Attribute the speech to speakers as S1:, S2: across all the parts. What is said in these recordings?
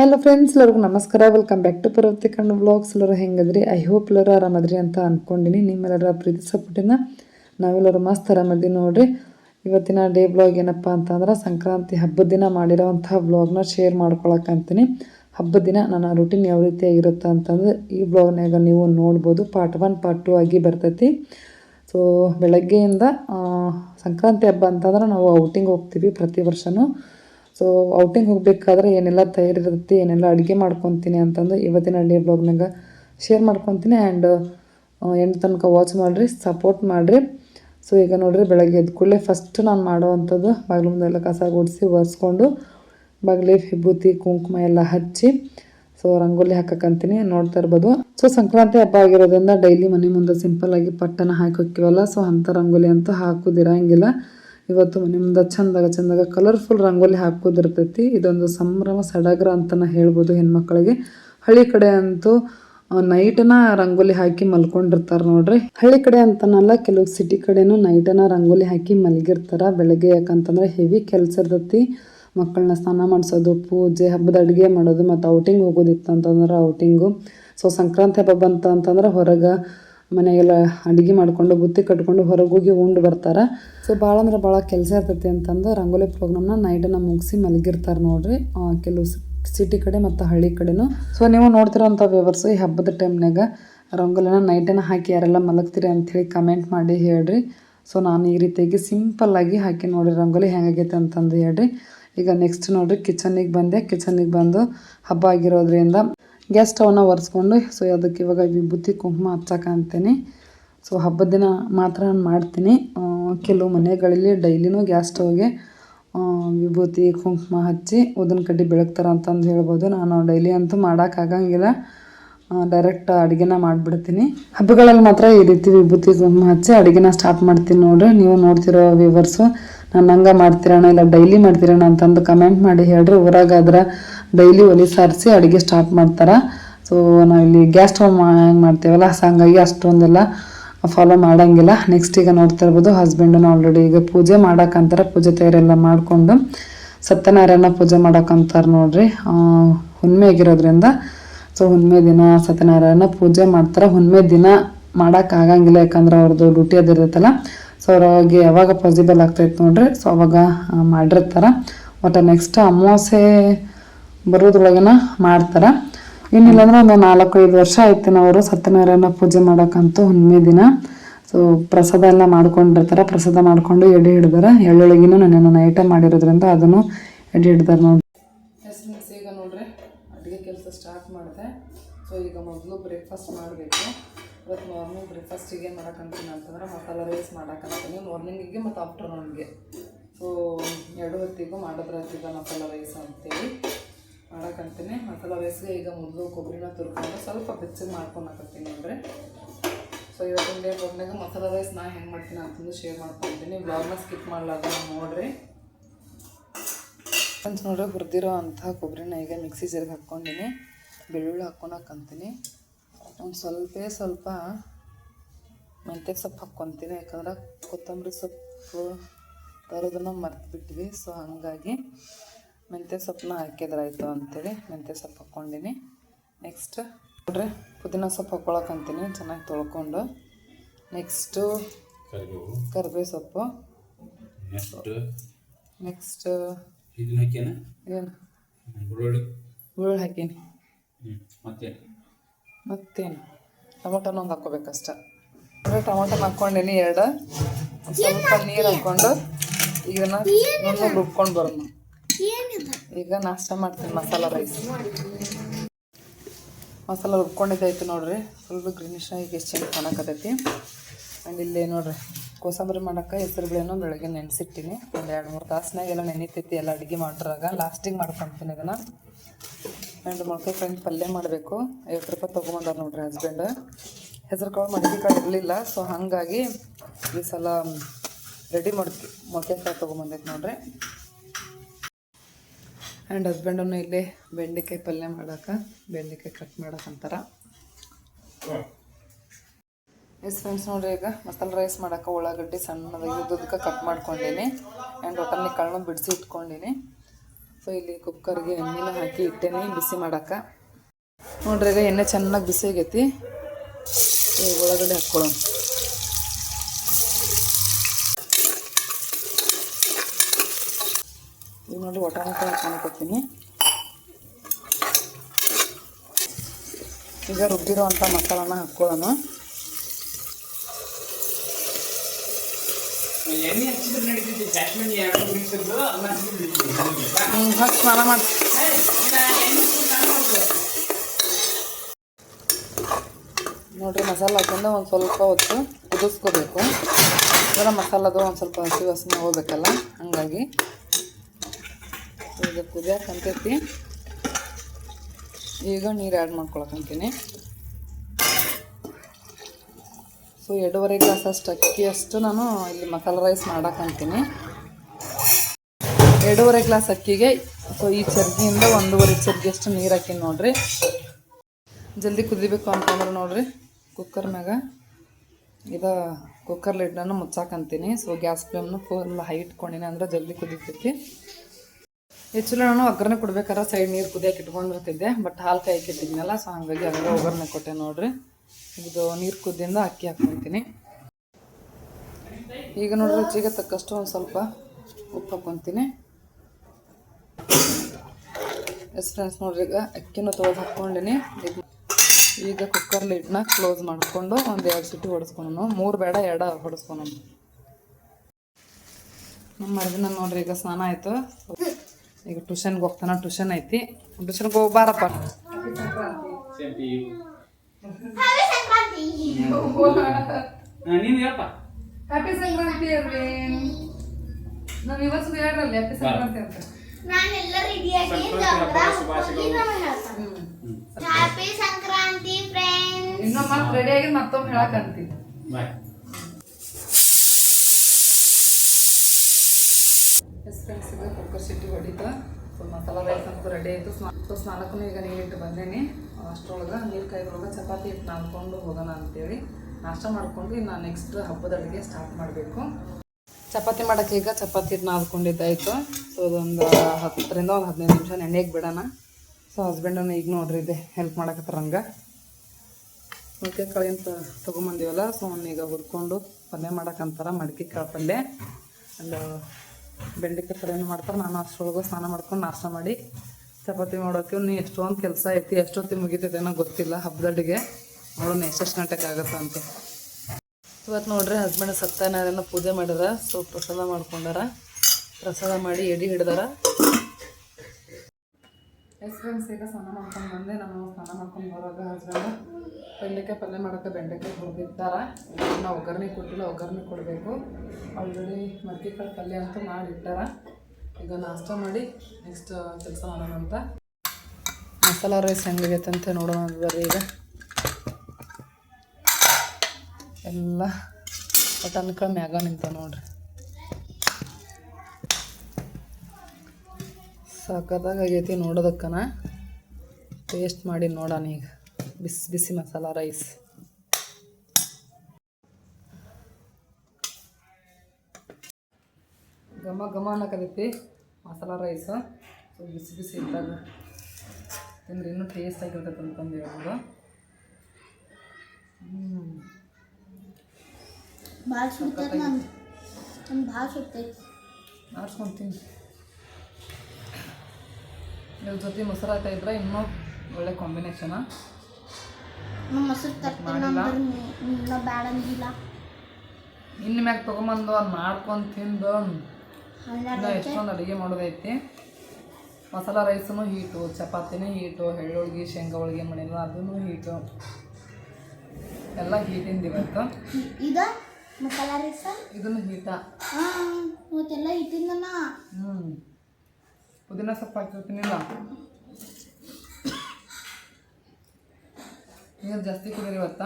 S1: Hello friends ಎಲ್ಲರಿಗೂ ನಮಸ್ಕಾರ. Welcome back to Parvati ಕಣ್ಣು ವ್ಲಾಗ್ಸ್ ಎಲ್ಲರೂ ಹೆಂಗದ್ರಿ? ಐ ಹೋಪ್ ಎಲ್ಲರೂ ಆರಾಮದ್ರಿ ಅಂತ ಅಂದ್ಕೊಂಡಿನಿ ನಿಮ್ಮೆಲ್ಲರ ಪ್ರೀತಿ ಸಪೋರ್ಟಿನ ನಾವೆಲ್ಲರೂ ಮಸ್ತ್ ಆರಾಮದಿ ನೋಡ್ರಿ. ಇವತ್ತಿನ ಡೇ ಬ್ಲಾಗ್ ಏನಪ್ಪ ಅಂತಂದ್ರೆ ಸಂಕ್ರಾಂತಿ ಹಬ್ಬದ ದಿನ ಮಾಡಿರೋವಂಥ ಬ್ಲಾಗ್ನ ಶೇರ್ ಮಾಡ್ಕೊಳಕ್ಕಂತೀನಿ ಹಬ್ಬದ ದಿನ ನನ್ನ ರುಟೀನ್ ಯಾವ ರೀತಿ ಆಗಿರುತ್ತೆ ಅಂತಂದ್ರೆ ಈ ಬ್ಲಾಗ್ನಾಗ ನೀವು ನೋಡ್ಬೋದು. ಪಾರ್ಟ್ ಒನ್ ಪಾರ್ಟ್ ಟು ಆಗಿ ಬರ್ತೈತಿ. ಸೊ ಬೆಳಗ್ಗೆಯಿಂದ ಸಂಕ್ರಾಂತಿ ಹಬ್ಬ ಅಂತಂದ್ರೆ ನಾವು ಔಟಿಂಗ್ ಹೋಗ್ತೀವಿ ಪ್ರತಿ ವರ್ಷವೂ ಸೊ ಔಟಿಂಗ್ ಹೋಗಬೇಕಾದ್ರೆ ಏನೆಲ್ಲ ತಯಾರಿರುತ್ತೆ, ಏನೆಲ್ಲ ಅಡುಗೆ ಮಾಡ್ಕೊತೀನಿ ಅಂತಂದು ಇವತ್ತಿನ ಅಡುಗೆ ಬ್ಲಾಗ್ನಾಗ ಶೇರ್ ಮಾಡ್ಕೊತೀನಿ ಆ್ಯಂಡ್ ಎಂಟು ತನಕ ವಾಚ್ ಮಾಡಿರಿ ಸಪೋರ್ಟ್ ಮಾಡಿರಿ. ಸೊ ಈಗ ನೋಡಿರಿ ಬೆಳಗ್ಗೆ ಎದ್ದ ಕೂಡಲೇ ಫಸ್ಟ್ ನಾನು ಮಾಡೋವಂಥದ್ದು ಬಾಗಿಲು ಮುಂದೆಲ್ಲ ಕಸ ಗುಡಿಸಿ, ಒರೆಸ್ಕೊಂಡು ಬಾಗಿಲು ವಿಭೂತಿ, ಕುಂಕುಮ ಎಲ್ಲ ಹಚ್ಚಿ ಸೊ ರಂಗೋಲಿ ಹಾಕಕ್ಕಂತೀನಿ ನೋಡ್ತಾ ಇರ್ಬೋದು. ಸೊ ಸಂಕ್ರಾಂತಿ ಹಬ್ಬ ಆಗಿರೋದ್ರಿಂದ ಡೈಲಿ ಮನೆ ಮುಂದೆ ಸಿಂಪಲ್ ಆಗಿ ಪಟ್ಟನ ಹಾಕಿ ಸೊ ಅಂಥ ರಂಗೋಲಿ ಅಂತೂ ಹಾಕೋದಿರಂಗಿಲ್ಲ. ಇವತ್ತು ಮನೆ ಮುಂದೆ ಚಂದಾಗ ಚಂದಾಗ ಕಲರ್ಫುಲ್ ರಂಗೋಲಿ ಹಾಕೋದಿರ್ತೈತಿ ಇದೊಂದು ಸಂಭ್ರಮ, ಸಡಗರ ಅಂತಲೇ ಹೇಳ್ಬೋದು ಹೆಣ್ಮಕ್ಳಿಗೆ. ಹಳ್ಳಿ ಕಡೆ ಅಂತೂ ನೈಟನ ರಂಗೋಲಿ ಹಾಕಿ ಮಲ್ಕೊಂಡಿರ್ತಾರೆ ನೋಡ್ರಿ. ಹಳ್ಳಿ ಕಡೆ ಅಂತನಲ್ಲ, ಕೆಲವು ಸಿಟಿ ಕಡೆನೂ ನೈಟನ ರಂಗೋಲಿ ಹಾಕಿ ಮಲಗಿರ್ತಾರ. ಬೆಳಗ್ಗೆ ಯಾಕಂತಂದ್ರೆ ಹೆವಿ ಕೆಲಸ ಇರ್ತೈತಿ. ಮಕ್ಕಳನ್ನ ಸ್ನಾನ ಮಾಡಿಸೋದು, ಪೂಜೆ, ಹಬ್ಬದ ಅಡುಗೆ ಮಾಡೋದು ಮತ್ತು ಔಟಿಂಗ್ ಹೋಗೋದಿತ್ತು ಅಂತಂದ್ರೆ ಔಟಿಂಗು ಸೊ, ಸಂಕ್ರಾಂತಿ ಹಬ್ಬ ಬಂತ ಅಂತಂದ್ರೆ ಹೊರಗೆ ಮನೆಗೆಲ್ಲ ಅಡುಗೆ ಮಾಡ್ಕೊಂಡು ಬುತ್ತಿ ಕಟ್ಕೊಂಡು ಹೊರಗೋಗಿ ಉಂಡು ಬರ್ತಾರೆ. ಸೊ ಭಾಳ ಅಂದ್ರೆ ಭಾಳ ಕೆಲಸ ಇರ್ತೈತಿ ಅಂತಂದು ರಂಗೋಲಿ ಪ್ರೋಗ್ರಾಮ್ನ ನೈಟನ್ನು ಮುಗಿಸಿ ಮಲಗಿರ್ತಾರೆ ನೋಡ್ರಿ. ಕೆಲವು ಸಿಟಿ ಕಡೆ ಮತ್ತು ಹಳ್ಳಿ ಕಡೆನೂ. ಸೊ ನೀವು ನೋಡ್ತಿರೋಂಥ ವ್ಯವರ್ಸು ಈ ಹಬ್ಬದ ಟೈಮ್ನಾಗ ರಂಗೋಲಿನ ನೈಟನ್ನು ಹಾಕಿ ಯಾರೆಲ್ಲ ಮಲಗ್ತೀರಿ ಅಂಥೇಳಿ ಕಮೆಂಟ್ ಮಾಡಿ ಹೇಳ್ರಿ. ಸೊ ನಾನು ಈ ರೀತಿಯಾಗಿ ಸಿಂಪಲ್ಲಾಗಿ ಹಾಕಿ ನೋಡಿ ರಂಗೋಲಿ ಹೆಂಗಾಗೈತೆ ಅಂತಂದು ಹೇಳ್ರಿ. ಈಗ ನೆಕ್ಸ್ಟ್ ನೋಡ್ರಿ ಕಿಚನಿಗೆ ಬಂದೆ. ಕಿಚನಿಗೆ ಬಂದು ಹಬ್ಬ ಆಗಿರೋದ್ರಿಂದ ಗ್ಯಾಸ್ ಸ್ಟವ್ನ ಒರೆಸ್ಕೊಂಡು ಸೊ ಅದಕ್ಕೆ ಇವಾಗ ವಿಭೂತಿ ಕುಂಕುಮ ಹಚ್ಚಕ್ಕಂತೀನಿ ಸೊ ಹಬ್ಬದ ದಿನ ಮಾತ್ರ ನಾನು ಮಾಡ್ತೀನಿ. ಕೆಲವು ಮನೆಗಳಲ್ಲಿ ಡೈಲಿನೂ ಗ್ಯಾಸ್ ಸ್ಟವ್ಗೆ ವಿಭೂತಿ ಕುಂಕುಮ ಹಚ್ಚಿ ಉದಿನ ಕಡ್ಡಿ ಬೆಳಗ್ತಾರೆ ಅಂತಂದು ಹೇಳ್ಬೋದು. ನಾನು ಡೈಲಿ ಅಂತೂ ಮಾಡೋಕ್ಕಾಗಂಗಿಲ್ಲ ಡೈರೆಕ್ಟ್ ಅಡುಗೆನ ಮಾಡಿಬಿಡ್ತೀನಿ. ಹಬ್ಬಗಳಲ್ಲಿ ಮಾತ್ರ ಈ ರೀತಿ ವಿಭೂತಿ ಕುಂಕುಮ ಹಚ್ಚಿ ಅಡುಗೆನ ಸ್ಟಾರ್ಟ್ ಮಾಡ್ತೀನಿ ನೋಡ್ರಿ. ನೀವು ನೋಡ್ತಿರೋ ವಿವರ್ಸು ನಾನು ಹಂಗೆ ಮಾಡ್ತೀರಣ ಇಲ್ಲ ಡೈಲಿ ಮಾಡ್ತೀರಣ ಅಂತಂದು ಕಮೆಂಟ್ ಮಾಡಿ ಹೇಳ್ರಿ. ಊರಾಗಾದ್ರೆ ಡೈಲಿ ಒಲೆ ಸಾರಿಸಿ ಅಡುಗೆ ಸ್ಟಾರ್ಟ್ ಮಾಡ್ತಾರೆ. ಸೊ ನಾವಿಲ್ಲಿ ಗ್ಯಾಸ್ ಸ್ಟವ್ ಹೆಂಗೆ ಮಾಡ್ತೇವಲ್ಲ ಹಂಗಾಗಿ ಅಷ್ಟೊಂದೆಲ್ಲ ಫಾಲೋ ಮಾಡೋಂಗಿಲ್ಲ. ನೆಕ್ಸ್ಟ್ ಈಗ ನೋಡ್ತಾ ಇರ್ಬೋದು ಹಸ್ಬೆಂಡನ್ನು ಆಲ್ರೆಡಿ ಈಗ ಪೂಜೆ ಮಾಡೋಕ್ಕಂತಾರೆ ಪೂಜೆ ತಯಾರೆಲ್ಲ ಮಾಡಿಕೊಂಡು ಸತ್ಯನಾರಾಯಣ ಪೂಜೆ ಮಾಡೋಕ್ಕಂತಾರೆ ನೋಡ್ರಿ. ಹುಣ್ಮೆ ಆಗಿರೋದ್ರಿಂದ, ಸೊ ಹುಣ್ಮೆ ದಿನ ಸತ್ಯನಾರಾಯಣ ಪೂಜೆ ಮಾಡ್ತಾರೆ. ಹುಣ್ಮೆ ದಿನ ಮಾಡೋಕ್ಕಾಗಂಗಿಲ್ಲ ಯಾಕಂದ್ರೆ ಅವ್ರದ್ದು ಡ್ಯೂಟಿ ಅದಿರುತ್ತಲ್ಲ ಸೊ ಅವ್ರಿಗೆ ಯಾವಾಗ ಪಾಸಿಬಲ್ ಆಗ್ತೈತೆ ನೋಡ್ರಿ. ಸೊ ಅವಾಗ ಮಾಡಿರ್ತಾರೆ. ಒಟ್ಟು ನೆಕ್ಸ್ಟ್ ಅಮಾವಾಸ್ಯೆ ಬರೋದ್ರೊಳಗನ ಮಾಡ್ತಾರೆ. ಏನಿಲ್ಲ ಅಂದ್ರೆ ಒಂದು ನಾಲ್ಕು ಐದು ವರ್ಷ ಆಯ್ತು ಅವರು ಸತ್ಯನಾರಾಯಣ ಪೂಜೆ ಮಾಡೋಕ್ಕಂತೂ ಹುಣ್ಮೆ ದಿನ. ಸೊ ಪ್ರಸಾದ ಎಲ್ಲ ಮಾಡ್ಕೊಂಡಿರ್ತಾರೆ. ಪ್ರಸಾದ ಮಾಡ್ಕೊಂಡು ಎಡೆ ಹಿಡ್ದಾರೆ. ಎಳ್ಳೊಳಗಿನೂ ನನ್ನ ನೈಟ ಮಾಡಿರೋದ್ರಿಂದ ಅದನ್ನು ಎಡೆ ಹಿಡ್ದಾರ ನೋಡಿ ಈಗ ನೋಡ್ರಿ, ಅಡುಗೆ ಕೆಲಸ ಸ್ಟಾರ್ಟ್ ಮಾಡಿದೆ. ಸೊ ಈಗ ಮೊದಲು ಬ್ರೇಕ್ಫಾಸ್ಟ್ ಮಾಡಬೇಕು. ಇವತ್ತು ಮಾರ್ನಿಂಗ್ ಬ್ರೇಕ್ಫಾಸ್ಟಿಗೆ ಏನು ಮಾಡಕ್ಕಂತೀನಿ ಅಂತಂದ್ರೆ ಮಸಾಲ ರೈಸ್ ಮಾಡಕ್ಕಂತೀನಿ. ಮಾರ್ನಿಂಗಿಗೆ ಮತ್ತು ಆಫ್ಟರ್ನೂನ್ಗೆ ಸೊ ಎರಡು ಹೊತ್ತಿಗೂ ಮಾಡಿದ್ರೆ ಮಸಾಲ ರೈಸ್ ಅಂತೇಳಿ. ಮಾಡಕ್ಕಂತೀನಿ ಮಸಾಲ ರೈಸ್ಗೆ ಈಗ ಮೊದಲು ಕೊಬ್ಬರಿನ ತುರ್ಕೊಂಡು ಸ್ವಲ್ಪ ಬೆಚ್ಚಗೆ ಮಾಡ್ಕೊಳಕತ್ತೀನಿ ಅಂದರೆ. ಸೊ ಇವತ್ತಿನ ಡೇ ಬಂದಾಗ ಮಸಾಲ ರೈಸ್ ನಾ ಹೆಂಗೆ ಮಾಡ್ತೀನಿ ಅಂತಂದು ಶೇರ್ ಮಾಡ್ಕೊತೀನಿ ಬ್ಲಾಗ್ನ ಸ್ಕಿಪ್ ಮಾಡಲಾಗ ನೋಡ್ರಿ. ಫ್ರೆಂಡ್ಸ್ ನೋಡ್ರಿ ಹುರಿದಿರೋ ಅಂಥ ಕೊಬ್ಬರಿನ ಈಗ ಮಿಕ್ಸಿ ಜರ್ಗೆ ಹಾಕ್ಕೊಂಡಿನಿ. ಬೆಳ್ಳುಳ್ಳಿ ಹಾಕ್ಕೊಳಕ್ಕಂತೀನಿ ಒಂದು ಸ್ವಲ್ಪ ಸ್ವಲ್ಪ ಮೆಂತ್ಯ ಸೊಪ್ಪು ಹಾಕ್ಕೊತೀನಿ. ಯಾಕಂದ್ರೆ ಕೊತ್ತಂಬರಿ ಸೊಪ್ಪು ತರೋದನ್ನ ಮರ್ತು ಬಿಟ್ವಿ. ಸೊ ಹಾಗಾಗಿ ಮೆಂತ್ಯ ಸೊಪ್ಪನ್ನ ಹಾಕಿದ್ರಾಯ್ತು ಅಂತೇಳಿ ಮೆಂತ್ಯ ಸೊಪ್ಪು ಹಾಕ್ಕೊಂಡಿನಿ. ನೆಕ್ಸ್ಟ್ ನೋಡ್ರಿ ಪುದೀನ ಸೊಪ್ಪು ಹಾಕ್ಕೊಳಕಂತೀನಿ ಚೆನ್ನಾಗಿ ತೊಳ್ಕೊಂಡು. ನೆಕ್ಸ್ಟು
S2: ಕರಿಬೇವು
S1: ಕರಿಬೇವು ಸೊಪ್ಪು
S2: ನೆಕ್ಸ್ಟ್
S1: ಏನು?
S2: ಬೆಳ್ಳುಳ್ಳಿ
S1: ಹಾಕೀನಿ.
S2: ಮತ್ತೆ
S1: ಮತ್ತೇನು? ಟೊಮೊಟೊನ ಒಂದು ಹಾಕ್ಕೋಬೇಕಷ್ಟ ಅಂದರೆ ಟೊಮೊಟೊನ ಹಾಕ್ಕೊಂಡಿನಿ ಎರಡು. ಒಂದ್ ಸ್ವಲ್ಪ ನೀರು ಹಾಕ್ಕೊಂಡು ಇದನ್ನು ಇದನ್ನ ನುಣ್ಣಗೆ ರುಬ್ಕೊಂಡು ಬರೋಣ. ಈಗ ನಾಷ್ಟ ಮಾಡ್ತೀನಿ, ಮಸಾಲ ರೈಸ್. ಮಸಾಲ ರುಬ್ಕೊಂಡಿದ್ದಾಯ್ತು ನೋಡ್ರಿ. ಫುಲ್ ಗ್ರೀನಿಶ್ ಆಗಿ ಎಷ್ಟು ಚೆಂದ ಕಾಣಕತ್ತೈತಿ. ಆ್ಯಂಡ್ ಇಲ್ಲಿ ನೋಡ್ರಿ, ಕೋಸಂಬರಿ ಮಾಡೋಕೆ ಹೆಸರು ಬೇಳೆನೂ ಬೆಳಗ್ಗೆ ನೆನೆಸಿಟ್ಟಿನಿ. ಒಂದು ಎರಡು ಮೂರು ತಾಸಿನಾಗೆಲ್ಲ ನೆನೀತೈತಿ, ಎಲ್ಲ ಅಡುಗೆ ಮಾಡಿದ್ರಾಗ ಲಾಸ್ಟಿಗೆ ಮಾಡ್ಕೊತೀನಿ ಅದನ್ನು ಆ್ಯಂಡ್ ಮೊಳಕೆ ಫ್ರೆಂಡ್ ಪಲ್ಯ ಮಾಡಬೇಕು. ಐವತ್ತು ರೂಪಾಯಿ ತೊಗೊಂಬಂದಾರ ನೋಡ್ರಿ ಹಸ್ಬೆಂಡ್ ಹೆಸರು ಕಾಳು ಮಡಿಕೆ ಕಾಳು ಇರಲಿಲ್ಲ ಸೊ ಹಾಗಾಗಿ ಈ ಸಲ ರೆಡಿ ಮಾಡ್ತೀವಿ ಮೊಳಕೆ ಕಾಳು ತೊಗೊಂಬಂದೈತೆ ನೋಡ್ರಿ. ಆ್ಯಂಡ್ ಹಸ್ಬೆಂಡನ್ನು ಇಲ್ಲಿ ಬೆಂಡೆಕಾಯಿ ಪಲ್ಯ ಮಾಡೋಕೆ, ಬೆಂಡೆಕಾಯಿ ಕಟ್ ಮಾಡಕ್ಕಂತಾರ ಎಸ್ ಫ್ರೆಂಡ್ಸ್ ನೋಡ್ರಿ, ಈಗ ಮಸಾಲೆ ರೈಸ್ ಮಾಡೋಕೆ ಉಳ್ಳಾಗಡ್ಡಿ ಸಣ್ಣದಾಗಿ ಉದ್ದಕ್ಕೆ ಕಟ್ ಮಾಡ್ಕೊಂಡೀನಿ. ಆ್ಯಂಡ್ ಒಟ್ಟಲ್ಲಿ ಕಳ್ಳನ್ನು ಬಿಡಿಸಿ ಇಟ್ಕೊಂಡೀನಿ. ಸೊ ಇಲ್ಲಿ ಕುಕ್ಕರ್ಗೆ ಎಣ್ಣೆನ ಹಾಕಿ ಇಟ್ಟೇನಿ, ಬಿಸಿ ಮಾಡಕ್ಕೆ ನೋಡ್ರಿ, ಈಗ ಎಣ್ಣೆ ಚೆನ್ನಾಗಿ ಬಿಸಿ ಆಗೈತಿ. ಉಳ್ಳಾಗಡ್ಡೆ ಹಾಕ್ಕೊಳ್ಳೋಣ ಈಗ ನೋಡಿ ಒಟಾಣ ಹಾಕೊಂಡ್ಕೊತೀನಿ ಈಗ ರುಬ್ಬಿರೋ ಅಂಥ ಮಸಾಲಾನ ಹಾಕ್ಕೊಳ್ಳೋಣ. ಸ್ನಾನ ಮಾಡಿ. ನೋಡ್ರಿ ಮಸಾಲ ಹಾಕೊಂಡು ಒಂದು ಸ್ವಲ್ಪ ಹೊತ್ತು ಕುದಿಸ್ಕೋಬೇಕು. ಅದರ ಮಸಾಲದು ಒಂದು ಸ್ವಲ್ಪ ಹಸಿ ವಾಸನೆ ಹೋಗ್ಬೇಕಲ್ಲ ಹಂಗಾಗಿ. ಈಗ ಕುದಿಯಕ್ಕೆ ಅಂತೈತಿ ಈಗ ನೀರು ಆ್ಯಡ್ ಮಾಡ್ಕೊಳಕಂತೀನಿ. ಸೊ ಎರಡೂವರೆ ಗ್ಲಾಸ್ ಅಷ್ಟು ಅಕ್ಕಿಯಷ್ಟು ನಾನು ಇಲ್ಲಿ ಮಸಾಲೆ ರೈಸ್ ಮಾಡಕ್ಕಂತೀನಿ ಎರಡೂವರೆ ಗ್ಲಾಸ್ ಅಕ್ಕಿಗೆ ಸೊ ಈ ಚರ್ಗಿಯಿಂದ ಒಂದೂವರೆ ಚರ್ಗಿಯಷ್ಟು ನೀರು ಹಾಕೀನಿ ನೋಡ್ರಿ. ಜಲ್ದಿ ಕುದಿಬೇಕು ಅಂತಂದ್ರೆ ನೋಡ್ರಿ ಕುಕ್ಕರ್ ಮ್ಯಾಗ ಇದು ಕುಕ್ಕರ್ ಲಿಡ್ಡನ್ನು ಮುಚ್ಚಾಕಂತೀನಿ. ಸೊ ಗ್ಯಾಸ್ ಫ್ಲೇಮ್ನ ಫುಲ್ ಹೈ ಇಟ್ಕೊಂಡಿನಿ ಅಂದ್ರೆ ಜಲ್ದಿ ಕುದಿತೈತಿ. ಹೆಚ್ಚುಲಿ ನಾನು ಒಗ್ಗರಣೆ ಕೊಡ್ಬೇಕಾದ್ರೆ ಸೈಡ್ ನೀರು ಕುದಿಯಕ್ಕೆ ಇಟ್ಕೊಂಡಿರ್ತಿದ್ದೆ ಬಟ್ ಹಾಲು ಕೈ ಇಟ್ಟಿದ್ನಲ್ಲ ಸೊ ಹಂಗಾಗಿ ಅದನ್ನ ಒಗ್ಗರಣೆ ಕೊಟ್ಟೆ ನೋಡ್ರಿ. ಇದು ನೀರು ಕುದ್ದಿಂದ ಅಕ್ಕಿ ಹಾಕ್ಕೊತೀನಿ. ಈಗ ನೋಡ್ರಿ ರುಚಿಗೆ ತಕ್ಕಷ್ಟು ಒಂದು ಸ್ವಲ್ಪ ಉಪ್ಪು ಹಾಕ್ಕೊತೀನಿ. ಎಸ್ ಫ್ರೆಂಡ್ಸ್ ನೋಡ್ರಿ, ಈಗ ಅಕ್ಕಿನೂ ತೊಳೆದು ಹಾಕ್ಕೊಂಡಿನಿ. ಈಗ ಕುಕ್ಕರ್ ಲಿಡ್ನ ಕ್ಲೋಸ್ ಮಾಡಿಕೊಂಡು ಒಂದು ಎರಡು ಸಿಟಿ ಹೊಡೆಸ್ಕೊಂಡು ಮೂರು ಬೇಡ, ಎರಡು ಹೊಡೆಸ್ಕೊಂಡು ನಮ್ಮ ಮರ್ದಿನ ನೋಡ್ರಿ, ಈಗ ಸ್ನಾನ ಆಯಿತು. ಈಗ ಟ್ಯೂಷನ್ಗೆ ಹೋಗ್ತಾನ ಟ್ಯೂಷನ್ ಐತಿ. ಟ್ಯೂಷನ್ಗೆ ಹೋಗ್ಬಾರಪ್ಪ.
S2: ನೀನು ಹೇಳಪ್ಪ
S1: ಹ್ಯಾಪಿ ಸಂಕ್ರಾಂತಿ ನಾವು ಇವತ್ತು ಹೇಳ್ರಲ್ಲ ಹ್ಯಾಪಿ ಸಂಕ್ರಾಂತಿ ಅಂತ.
S3: ಹ್ಯಾಪಿ ಸಂಕ್ರಾಂತಿ ಫ್ರೆಂಡ್ಸ್
S1: ಇನ್ನೊಮ್ಮೆ ರೆಡಿ ಆಗಿ ಮತ್ತೊಮ್ಮೆ ಹೇಳಕಂತೀನಿ
S2: ಬಾಯ್
S1: ಎಸ್ ಫ್ರೆಂಡ್ಸ್ ಈಗ ಕುಕ್ಕರ್ ಸಿಟಿ ಹೊಡಿತು. ಸೊ ಮಸಾಲ ರೈಸ್ ಅಂತ ರೆಡಿ ಆಯಿತು. ಸ್ನಾ ಸೊ ಸ್ನಾನಕ್ಕೂ ಈಗ ನೀರಿಟ್ಟು ಬಂದೇನೆ. ಅಷ್ಟರೊಳಗೆ ನೀರು ಕಾಯ್ದ್ರೊಳಗೆ ಚಪಾತಿ ಹಿಟ್ಟು ನಾದ್ಕೊಂಡು ಹೋಗೋಣ ಅಂತೇಳಿ ನಾಷ್ಟ ಮಾಡಿಕೊಂಡು ಇನ್ನು ನೆಕ್ಸ್ಟ್ ಹಬ್ಬದ ಅಡುಗೆ ಸ್ಟಾರ್ಟ್ ಮಾಡಬೇಕು. ಚಪಾತಿ ಮಾಡೋಕ್ಕೆ ಈಗ ಚಪಾತಿ ಹಿಟ್ಟು ನಾದ್ಕೊಂಡಿದ್ದಾಯಿತು ಸೊ ಅದೊಂದು ಹತ್ತರಿಂದ ಒಂದು ಹದಿನೈದು ನಿಮಿಷ ನೆನೆಗೆ ಬಿಡೋಣ. ಸೊ ಹಸ್ಬೆಂಡನ್ನು ಈಗ ನೋಡ್ರಿ ಇದೆ ಹೆಲ್ಪ್ ಮಾಡಕತ್ತಾರ ಹಂಗೆ. ಮೊಳಕೆ ಕಾಳು ಅಂತ ತೊಗೊಂಬಂದಿವಲ್ಲ. ಸೊ ಅವನ್ನ ಈಗ ಹುರ್ಕೊಂಡು ಪಲ್ಯ ಮಾಡೋಕ್ಕಂತಾರ ಮಡಿಕೆ ಕಾಳು ಪಲ್ಯ. ಅಂಡ್ ಬೆಂಡೆಕಾಯಿ ಪಲ್ಯನೂ ಮಾಡ್ತಾರೆ, ನಾನು ಅಷ್ಟರೊಳಗೆ ಸ್ನಾನ ಮಾಡ್ಕೊಂಡು ನಾಷ್ಟ ಮಾಡಿ ಚಪಾತಿ ಮಾಡೋಕೆ ನೀ ಎಷ್ಟೊಂದು ಕೆಲಸ ಐತಿ ಎಷ್ಟೊತ್ತಿಗೆ ಮುಗಿತೈತೆ ಏನೋ ಗೊತ್ತಿಲ್ಲ ಹಬ್ಬದಡಿಗೆ ನೋಡೋಣ ಎಷ್ಟೆಷ್ಟು ಗಂಟೆಗೆ ಆಗುತ್ತೆ ಇವತ್ತು ನೋಡ್ರಿ ಹಸ್ಬೆಂಡ್ ಸತ್ಯನಾರಾಯಣ ಪೂಜೆ ಮಾಡ್ಯಾರ ಸೊ ಪ್ರಸಾದ ಮಾಡ್ಕೊಂಡಾರ. ಪ್ರಸಾದ ಮಾಡಿ ಎಡಿ ಹಿಡ್ದಾರ. ಎಸ್ ಫ್ರೆಂಡ್ಸ್ ಈಗ ಸ್ನಾನ ಮಾಡ್ಕೊಂಡು ಬಂದೆ. ನಾನು ಸ್ನಾನ ಮಾಡ್ಕೊಂಡು ಬರೋದ ಹಸ್ಬೆಂಡ್. ಬೆಂಡೆಕಾಯಿ ಪಲ್ಯ ಮಾಡೋಕೆ ಬೆಂಡೆಕಾಯಿ ಹುಡುಗಿರ್ತಾರೆ ನಾವು ಒಗ್ಗರಣೆ ಕೊಟ್ಟಿಲ್ಲ, ಒಗ್ಗರಣೆ ಕೊಡಬೇಕು. ಆಲ್ರೆಡಿ ಮಡಿಕೆ ಕಾಳು ಪಲ್ಯ ಅಂತೂ ಮಾಡಿಟ್ಟಾರ ಈಗ ನಾಷ್ಟ ಮಾಡಿ ನೆಕ್ಸ್ಟ್ ಕೆಲಸ ಮಾಡೋಣ ಅಂತ. ಮಸಾಲ ರೈಸ್ ಹೆಂಗಾಗೈತೆ ಅಂತ ನೋಡೋಣ ಬರ್ರಿ ಈಗ. ಎಲ್ಲ ಬಟ್ ಅನ್ಕೊಂಡು ಮ್ಯಾಗ ನಿಂತ ನೋಡ್ರಿ. ಸಖತ್ತಾಗಿ ಆಗೈತಿ ನೋಡೋದಕ್ಕನ. ಟೇಸ್ಟ್ ಮಾಡಿ ನೋಡೋಣ ಈಗ. ಬಿಸಿ ಬಿಸಿ ಮಸಾಲ ರೈಸ್ ಘಮ ಘಮ ಅನ್ನಕತ್ತೈತಿ ಮಸಾಲ ರೈಸ್ ಸೊ ಬಿಸಿ ಬಿಸಿ ಇದ್ದಾಗ ತಿಂದ್ರೆ ಇನ್ನೂ ಟೇಸ್ಟ್ ಆಗಿರ್ತೈತೆ ಅಂತಂದು ಹೇಳ್ಬೋದು. ಹ್ಞೂ
S3: ಭಾಳ ಭಾಳ ಸುಡ್ತೈತಿ
S1: ಆಡ್ಸ್ಕೊಂತೀನಿ ಇದ್ರ ಜೊತೆ ಮೊಸರು ಹಾಕ್ತಾ ಇದ್ರೆ ಇನ್ನೂ ಒಳ್ಳೆ ಕಾಂಬಿನೇಷನ್
S3: ಮೊಸರು ಇನ್ನೂ ಬ್ಯಾಡ ಅಂದಿಲ್ಲ.
S1: ಇನ್ನು ಮ್ಯಾಗ ತೊಗೊಂಬಂದು ಅದು ಮಾಡ್ಕೊಂಡು ತಿಂದು ಎಷ್ಟೊಂದು ಅಡುಗೆ ಮಾಡೋದೈತಿ? ಮಸಾಲ ರೈಸೂ ಹೀಟು ಚಪಾತಿನೂ ಹೀಟು ಎಳ್ಳುಳ್ಗಿ ಶೇಂಗಾ ಹೋಳಿಗೆ ಮಾಡಿಲ್ಲ ಅದೂ ಹೀಟು. ಎಲ್ಲ ಹೀಟಿಂದ ಇವತ್ತು.
S3: ಇದ ಮಸಾಲ ರೈಸ?
S1: ಇದನ್ನು ಹೀಟ.
S3: ಹಾಂ ಇವತ್ತೆಲ್ಲ ಇಟ್ಟಿದ್ದನ
S1: ಹ್ಞೂ ಪುದೀನ ಸೊಪ್ಪು ಹಾಕಿರ್ತೀನಿಲ್ಲ ನೀರು ಜಾಸ್ತಿ ಕುದೀರಿ ಇವತ್ತ?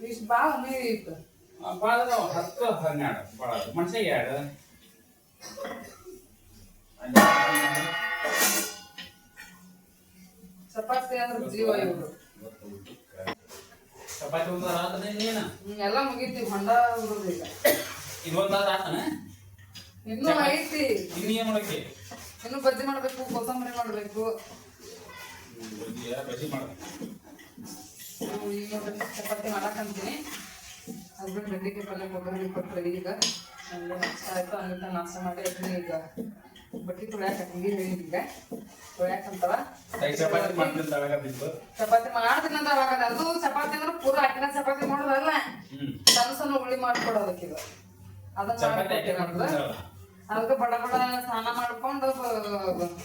S1: ಇಷ್ಟು ಭಾಳ ನೀರು ಇತ್ತು.
S2: ಭಾಳ ಹತ್ತು ಹನ್ನೆರಡು ಭಾಳ ಮನುಷ್ಯ ಎರಡು.
S1: ಚಪಾತಿ ಅಂದ್ರೆ ಜೀವ ಇವರು
S2: ಚಪಾತಿ ಒಂದು ಆತನ ಇನ್ನೇನ?
S1: ಎಲ್ಲ ಮುಗೀತಿ ಹೊಂಡ ಬಿಡೋದು ಈಗ.
S2: ಇದೊಂದಾದ ಆತನ
S1: ಇನ್ನೂ ಐತಿ.
S2: ಇನ್ನು ಏನ್ ಮಾಡಕ್ಕೆ
S1: ಇನ್ನು ಬಜ್ಜಿ ಮಾಡಬೇಕು ಕೊತ್ತಂಬರಿ ಮಾಡ್ಬೇಕು.
S2: ಬಜ್ಜಿ ಮಾಡ
S1: ನಾವು ಈಗ ಚಪಾತಿ ಮಾಡಾಕಂತೀನಿ ಹಸ್ಬೆಂಡ್ ಬೆಂಡಿಕಾಯಿ ಪಲ್ಯ ಕೊಬ್ಬರಿ ಕೊಟ್ಟರೆ ಈಗ. ಆಯ್ತು ಹಂಗಿಂತ ನಾಷ್ಟ ಮಾಡಿ ಈಗ. ಬಟ್ಟಿ ತೊಳ್ಯಾಕ ಹಂಗೆ ಹೇಳಿದ್ದೆ. ತೊಳ್ಯಾಕಂತಾರ
S2: ಕೈ ಚಪಾತಿ ಮಾಡ್ತೀನಿ ತಳಗದಿದ್ದು
S1: ಚಪಾತಿ ಮಾಡ್ತೀನಿ ಅಂತ ಅವಾಗ ಅದು ಚಪಾತಿ ಅಂದ್ರೆ ಪೂರ ಅಕ್ಕಿನ ಚಪಾತಿ ಮಾಡೋದಲ್ಲ? ಸಣ್ಣ ಸಣ್ಣ ಉಳ್ಳಿ ಮಾಡ್ಕೊಡೋದಕ್ಕೆ ಇದು. ಅದನ್ನ ಮಾಡ್ಕೊಡ್ತೀನಿ ಅದಕ್ಕೆ ಬಡ ಬಡ ಸ್ನಾನ ಮಾಡ್ಕೊಂಡು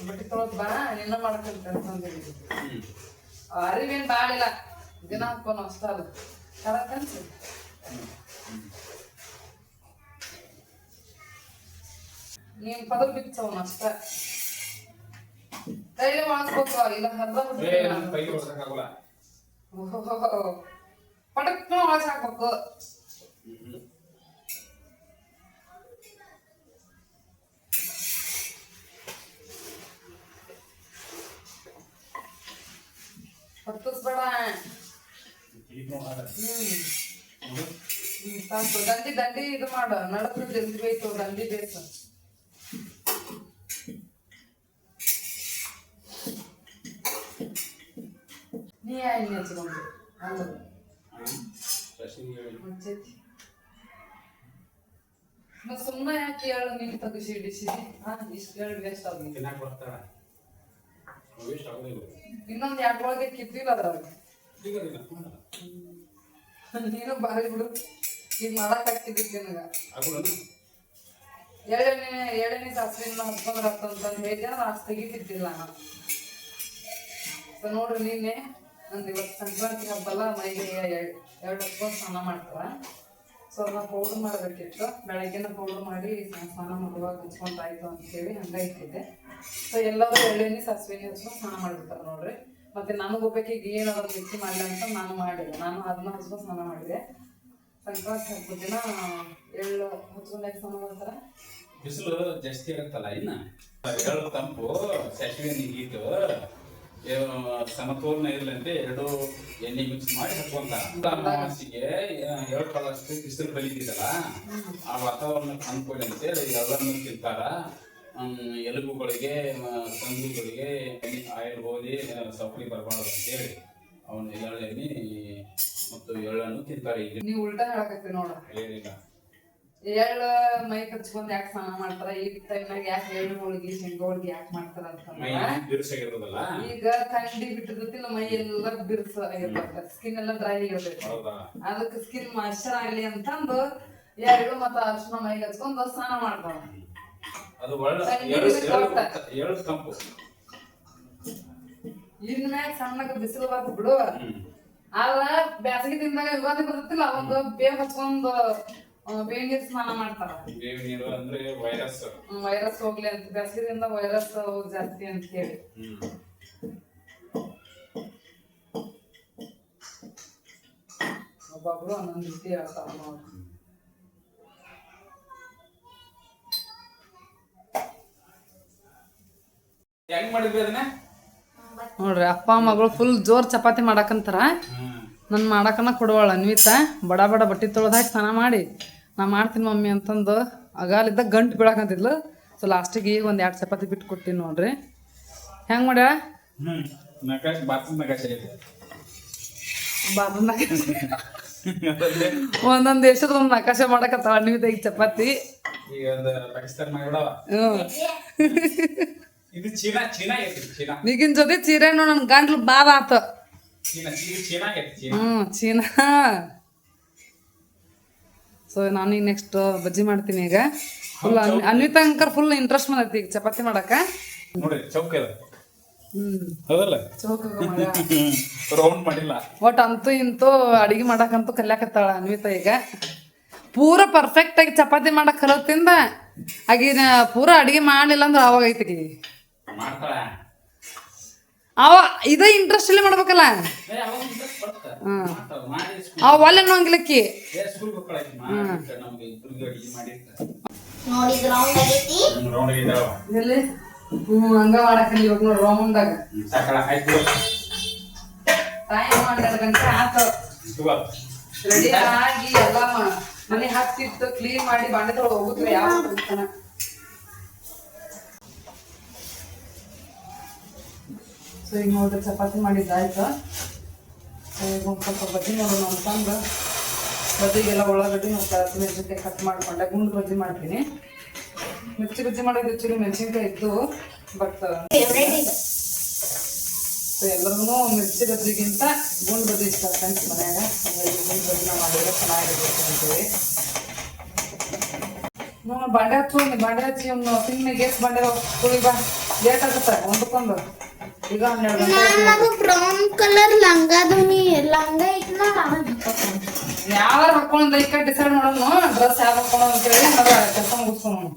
S1: ಬಟ್ಟಿ ತೊಳದ್ ಬಾ ನಿನ್ನ ಮಾಡ್ಕೊಂತ ಅರಿವೇನ್ ಬಾಳಿಲ್ಲ. ದಿನ ಹಾಕೋನು ಅಷ್ಟ ಅದು. ನೀನ್ ಪದ ಬಿಚ್ಚವನ ಅಷ್ಟ. ತೈಲ ಒಣಸ್ಬೇಕು ಇಲ್ಲ ಹರ್ದ ಪಟಕ್ನ ಒಳಸ್ ಹಾಕ್ಬೇಕು. ಹೊತ್ತಿಸ್ಬೇಡ. ಹ್ಮ್. ದಂಡಿ ದಂಡಿ ಇದು ಮಾಡು. ನಡದ್ರು ಜಲ್ದಿ ಬೇಕು ದಂಡಿ ಬೇಯ್ತು ನೀ ಎಣ್ಣೆ ಹಚ್ಕೊಂಡು ಮುಚ್ಚೈತಿ ಮತ್ತೆ ಸುಮ್ಮನೆ ಯಾಕೆ ಹೇಳು ನೀನು ತೆಗಿಸಿ ಹಾ ಇಷ್ಟು ಹೇಳಿ ವೇಸ್ಟ್ ಆಗಿ.
S2: ತಿನ್ನಾಕ ಬರ್ತಾಳ. ವೇಸ್ಟ್ ಆಗೋದಿಲ್ಲ.
S1: ಇನ್ನೊಂದು ಎರಡು ಒಳಗೆ ಕಿತ್ತಿಲ್ಲ ಅದ್ರಾಗ. ನೀನು ಬಾರಿ ಬಿಡು. ಈಗ ಮಾಡಕ್ ನಿನಗ.
S2: ಆಗೋಲ್ಲ
S1: ಏಳನೇ ಏಳನೇ ಸಾಸಿವೆನ ಹಚ್ಕೊಂಡ್ರ ಅಂತಂದು ಹೇಳಿದ್ರೆ ಅಷ್ಟು ತೆಗಿತಿದ್ದಿಲ್ಲ ನಾನು. ನೋಡ್ರಿ ನಿನ್ನೆ ನಂದು ಇವತ್ತು ಸಂಕ್ರಾಂತಿ ಹಬ್ಬಲ್ಲ ಎರಡು ಎರಡು ಹಚ್ಕೊಂಡು ಸ್ನಾನ ಮಾಡ್ತಾರ ಸೊ ಅದನ್ನ ಪೌಡ್ರ್ ಮಾಡಬೇಕಿತ್ತು. ಬೆಳಗ್ಗೆನ ಪೌಡ್ರ್ ಮಾಡಿ ಸ್ನ- ಸ್ನಾನ ಮಾಡುವಾಗ ಹಚ್ಕೊಂಡಾಯ್ತು ಅಂತೇಳಿ ಹಂಗ ಇಟ್ಟಿದ್ದೆ. ಸೊ ಎಲ್ಲರೂ ಎಳ್ಳೆಣ್ಣೆ ಸಾಸಿವೆಣ್ಣೆ ಹಚ್ಕೊಂಡು ಸ್ನಾನ ಮಾಡಿಬಿಡ್ತಾರೆ ನೋಡ್ರಿ. ಮತ್ತೆ ನನಗೆ ಒಬ್ಬಾಕಿಗೆ ಏನು ಅದ್ರ ಮಿಕ್ಸಿ ಮಾಡಲಿ ಅಂತ ನಾನು ಮಾಡಿದೆ ನಾನು ಅದನ್ನ ಹಚ್ಕೊಂಡು ಸ್ನಾನ ಮಾಡಿದೆ. ಸಂಕ್ರಾಂತಿ ಹಬ್ಬದ ದಿನ ಎಳ್ಳು ಹಚ್ಕೊಂಡಾಗ ಸ್ನಾನ ಮಾಡ್ತಾರೆ?
S2: ಬಿಸಿಲು ಜಾಸ್ತಿ ಇರುತ್ತಲ್ಲ ಇನ್ನ? ಎಳ್ಳು ತಂಪು ಸಾಸಿವೆ ನೀಗಿಟ್ಟು ಸಮತೋಲನ ಇರಲಂತೆ ಎರಡು ಎಣ್ಣೆ ಮಿಕ್ಸ್ ಮಾಡಿ ಹಚ್ಕೊಂತಾರ. ಅಮಾವಾಸ್ಯೆಗೆ ಎರಡು ಕಾಲಷ್ಟು ಬಿಸಿಲು ಬಲಿದಿದ್ದಲ್ಲ ಆ ವಾತಾವರಣ ಅನುಕೂಲ ಅಂತೇಳಿ ಎಲ್ಲರನ್ನು ತಿಂತಾರ. ಎಲುಬುಗಳಿಗೆ ಎಣ್ಣೆ ಆಯಿಲ್ ಗೋಧಿ ಸೌಕಳಿ ಬರಬಾರ್ದು ಅಂತೇಳಿ ಅವನು ಎಳ್ಳೆಣ್ಣೆ ಮತ್ತು ಎಳ್ಳನ್ನು ತಿಂತಾರೆ ಇಲ್ಲಿ.
S1: ನೀವು ಉಲ್ಟಾ ಹೇಳಕತ್ತಿ ನೋಡ.
S2: ಏನಿಲ್ಲ
S1: ಎಳ್ಳ ಮೈ ಕಚ್ಕೊಂಡ್ ಯಾಕೆ ಸ್ನಾನ ಮಾಡ್ತಾರ? ಈ ಟೈಮ್ನಾಗ ಯಾಕೆ ಎಳ್ಳು ಹೋಳಿಗೆ ಶೇಂಗಾ ಹೋಳಿಗೆ ಯಾಕೆ ಮಾಡ್ತಾರ ಅಂತಂದ್ರ? ಈಗ ಥಂಡಿ ಬಿಟ್ಟಿರ್ತೈತಿಲ್ಲ ಮೈ ಎಲ್ಲ ಬಿರ್ಸ ಆಗಿರ್ತೈತೆ ಸ್ಕಿನ್ ಎಲ್ಲ ಡ್ರೈ ಆಗಿರ್ತೈತಿ ಅದಕ್ಕೆ ಸ್ಕಿನ್ ಮಾಯ್ಶ್ಚರ್ ಆಗ್ಲಿ ಅಂತಂದು ಎಳ್ಳು ಮತ್ತ ಅರ್ಶನ ಮೈ ಕಚ್ಕೊಂಡ್ ಸ್ನಾನ ಮಾಡ್ತಾರ. ಇನ್ ಮ್ಯಾಗ ಸಣ್ಣಗ ಬಿಸಿಲು ಬರ್ತ ಬಿಡು. ಆದ್ರ ಬ್ಯಾಸಗಿ ದಿನದಾಗ ಯುಗಾದಿ ಬರ್ತೈತಿಲ್ಲ ಅವಾಗ ಬೇಗ ಹಚ್ಕೊಂಡು ಬೇಗ ನೀರ್ ಸ್ನಾನ ಮಾಡ್ತಾರ.
S2: ಬೇವಿನ ನೀರು ಅಂದ್ರೆ ವೈರಸ್.
S1: ವೈರಸ್ ಹೋಗ್ಲಿ ಅಂತ ಬೇಸಿಗೆದಿಂದ ವೈರಸ್ ಜಾಸ್ತಿ ಅಂತ ಹೇಳಿ. ಒಬ್ಬೊಬ್ರು ಒಂದೊಂದ್ ರೀತಿ ಹೇಳ್ತಾರ ನೋಡಿ
S2: ಹೆಂಗ್ ಮಾಡಿದ್ವಿ ಅದನ್ನ?
S1: ನೋಡ್ರಿ ಅಪ್ಪ ಮಗಳು ಫುಲ್ ಜೋರ್ ಚಪಾತಿ ಮಾಡಾಕಂತಾರ. ನನ್ ಮಾಡಾಕನ ಕೊಡುವಳ ಅನ್ವಿತ. ಬಡ ಬಡ ಬಟ್ಟೆ ತೊಳ್ದು ಹಾಕಿ ಸ್ನಾನ ಮಾಡಿ. ನಾ ಮಾಡ್ತೀನಿ ಮಮ್ಮಿ ಅಂತಂದು ಅಗಾಲಿದ್ದ ಗಂಟು ಬಿಡಕಂತಿದ್ಲು ಸೊ ಲಾಸ್ಟಿಗೆ ಈಗ ಒಂದು ಎರಡು ಚಪಾತಿ ಬಿಟ್ಟು ಕೊಡ್ತೀನಿ ನೋಡ್ರಿ. ಹೆಂಗ್ ಮಾಡ್ಯ? ಒಂದೊಂದ್ ದೇಶದ ಒಂದ್ ನಕಾಶೆ ಮಾಡಕತ್ತಾಳ ಅನ್ವಿತ ಈಗ ಚಪಾತಿ ಈಗಿನ ಜೊತೆ ಚೀರೆ ನೋಡ್ ನನ್ ಗಂಟ್ಲು ಬಾದ ಆತ. ಹ್ಮ್ ಚೀನಾ. ಸೊ ನಾನು ಈಗ ನೆಕ್ಸ್ಟ್ ಬಜ್ಜಿ ಮಾಡ್ತೀನಿ ಈಗ. Full Anvita anchor full interest ಬಂದೈತಿ ಈಗ ಚಪಾತಿ ಮಾಡಕ
S2: ನೋಡಿ ಚೌಕ ರೌಂಡ್ ಮಾಡಿಲ್ಲ.
S1: ಒಟ್ ಅಂತೂ ಇಂತೂ ಅಡಿಗೆ ಮಾಡಕಂತೂ ಕಲ್ಯಾಕತ್ತಾಳ ಅನ್ವಿತಾ ಈಗ. ಪೂರ ಪರ್ಫೆಕ್ಟ್ ಆಗಿ ಚಪಾತಿ ಮಾಡಕ್ ಕಲತಿಂದ ಆಗಿನ ಪೂರ ಅಡಿಗೆ ಮಾಡಲಿಲ್ಲ ಅಂದ್ರೆ ಅವಾಗ ಐತಿ ಅವ ಇದ ಇಂಟ್ರೆಸ್ಟ್ ಅಲ್ಲಿ ಮಾಡ್ಬೇಕಲ್ಲ. ಅವ ಒಲ್ಲೆ ಅನ್ನೋಂಗಿಲ್ಲಕ್ಕಿ ಹ್ಮ್ ಹಂಗ ಮಾಡಕಲ್ಲಿ ಇವಾಗ ನೋಡಿ ರೌಂಡಾಗ
S2: ಸಾಕಳ ಆಯ್ತು.
S1: ಟೈಮ್ ಹನ್ನೆರಡು ಗಂಟೆ ಆತು. ರೆಡಿ ಆಗಿ ಎಲ್ಲ ಮನೆ ಹತ್ತಿತ್ತು ಕ್ಲೀನ್ ಮಾಡಿ ಬಾಂಡೆ ತೊಳಗೆ ಹೋಗುತ್ತಲ್ಲ ಯಾವ ಸೊ ಈಗ ನೋಡಿದ್ರೆ ಚಪಾತಿ ಮಾಡಿದ್ದಾಯ್ತು ಸೊ ಈಗ ಒಂದು ಸ್ವಲ್ಪ ಬಜ್ಜಿ ನೋಡೋಣ ಅಂತಂದು ಬಜ್ಜಿಗೆಲ್ಲ ಉಳ್ಳಾಗಡ್ಡಿ ಮತ್ತು ಹಸಿಮೆಣಸಿನ್ಕಾಯಿ ಕಟ್ ಮಾಡ್ಕೊಂಡೆ. ಗುಂಡು ಬಜ್ಜಿ ಮಾಡ್ತೀನಿ. ಮಿರ್ಚಿ ಬಜ್ಜಿ ಮಾಡೋದು ಹೆಚ್ಚು ಮೆಣಸಿನ್ಕಾಯಿ ಇತ್ತು ಬಟ್ ಸೊ ಎಲ್ಲರಿಗೂ ಮಿರ್ಚಿ ಬಜ್ಜಿಗಿಂತ ಗುಂಡು ಬಜ್ಜಿ ಇಷ್ಟ. ಫ್ರೆಂಡ್ಸ್ ಮನ್ಯಾಗ. ಗುಂಡು ಬಜ್ಜಿನ ಮಾಡಿದ್ರೆ ಚೆನ್ನಾಗಿರ್ಬೇಕು ಅಂತೇಳಿ. ನೋಡು ಬಂಡೆ ಹಚ್ಚು ಬಂಡೆ ಹಚ್ಚಿ ಒಂದು ಸುಮ್ಮನೆ ಗೇಸ್ ಬಾಂಡೆ ಕುಳಿ ಬಾ. ಲೇಟ್ ಆಗುತ್ತೆ ಒಂದಕ್ಕೊಂದು ಈಗ ಹನ್ನೆರಡು ಗಂಟೆ
S3: ಬ್ರೌನ್ ಕಲರ್ ಲಂಗಾದನಿ ಲಂಗ ಐತ್ನ
S1: ಯಾವ ಹಾಕೊಂಡು ಈಗ ಡಿಸೈಡ್ ಮಾಡೋನು ಡ್ರೆಸ್ ಯಾವ ಹಾಕೊಂಡು ಅಂತೇಳಿ ನಾವು ಕೆಲಸ ಮುಗಿಸ್ಕೊಂಡು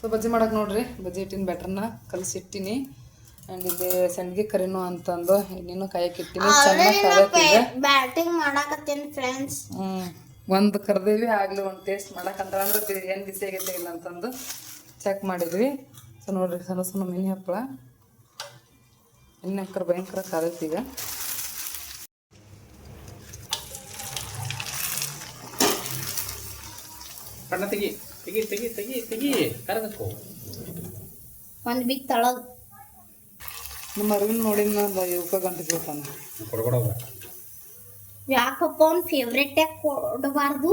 S1: ಸೊ ಬಜ್ಜಿ ಮಾಡಕ್ಕೆ ನೋಡ್ರಿ. ಬಜ್ಜಿ ಇಟ್ಟಿನ ಬ್ಯಾಟ್ರನ್ನ ಕಲಸಿಟ್ಟಿನಿ ಆ್ಯಂಡ್ ಇಲ್ಲಿ ಸಂಡಿಗೆ ಕರಿನು ಅಂತಂದು ಇನ್ನೇನು ಕಾಯಕ್ಕೆ ಇಟ್ಟಿನಿ. ಚೆನ್ನಾಗಿ
S3: ಬ್ಯಾಟಿಂಗ್ ಮಾಡಾಕತ್ತೇನಿ ಫ್ರೆಂಡ್ಸ್
S1: ಹ್ಮ್. ಒಂದು ಕರ್ದೇವಿ ಆಗ್ಲಿ ಒಂದು ಟೇಸ್ಟ್ ಮಾಡಕಂದ್ರ ಅಂದ್ರೆ ಏನು ಬಿಸಿ ಆಗೈತೆ ಇಲ್ಲ ಅಂತಂದು ಚೆಕ್ ಮಾಡಿದ್ವಿ. ಸೊ ನೋಡ್ರಿ ಸಣ್ಣ ಸಣ್ಣ ಮಿನಿ ಹಪ್ಪಳ. ಎಣ್ಣೆ ಅಕ್ಕರ ಭಯಂಕರ ಕಾದೈತಿ ಈಗ.
S2: ಕಣ್ಣ ತೆಗಿ ತೆಗಿ ತೆಗಿ ತೆಗಿ ತೆಗಿ.
S3: ಒಂದು ಬಿಗ್ ತಳ
S1: ನಮ್ಮ ಅರವಿಂದ್ ನೋಡಿನ ಒಂದು ಗಂಟೆ
S2: ಕೊಡ್ಕೊಡವ
S3: ಯಾಕಪ್ಪ ಅವ್ನು ಫೇವ್ರೇಟ್ ಕೊಡಬಾರ್ದು?